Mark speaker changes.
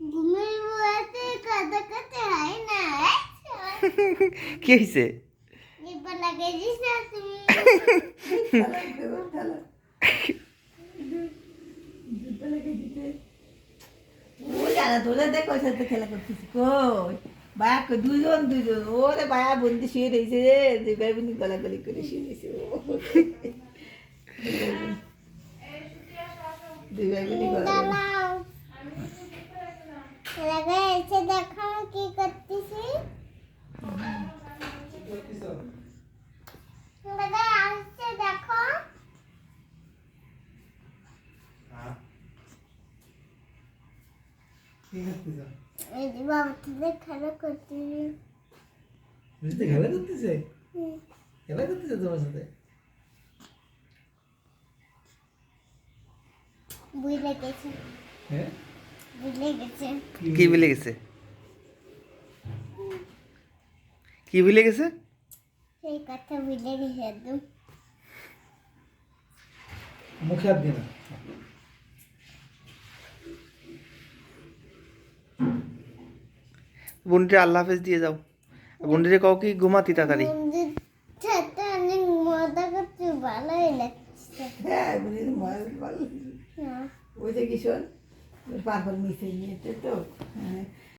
Speaker 1: ঘুমের বয়াতে কথা কথা হয় না
Speaker 2: কি হয়েছে
Speaker 3: দুজন দুজন ওরে বায়া বন্দি শুয়ে রয়েছে রে। দুই ভাই বোন গলাগলি করে শুয়ে রয়েছে দুই ভাই বোন গলাগলি।
Speaker 1: দাঁড়াও লাগে এসে দেখো কি করতেছি। দাদা আসছে দেখো। খেলা করতেছি
Speaker 4: খেলা করতেছে? খেলা করতেছে তোমার সাথে?
Speaker 1: গেছে।
Speaker 4: হ্যাঁ?
Speaker 2: কি ভুলে গেছে? কি ভুলে গেছে?
Speaker 1: সেই কথা বুঝলে গেছে একদম
Speaker 4: মুখে হাত দিয়ে না।
Speaker 2: বোনটির আল্লাহ হাফেজ দিয়ে যাও। বোনটিরে কও কি ঘুমাতি তাড়াতাড়ি।
Speaker 1: ভালোই লাগছে।
Speaker 3: হ্যাঁ ভালো
Speaker 1: হ্যাঁ।
Speaker 3: ওই যে কিশোর। পারফল মিশে নিয়েছে তো হ্যাঁ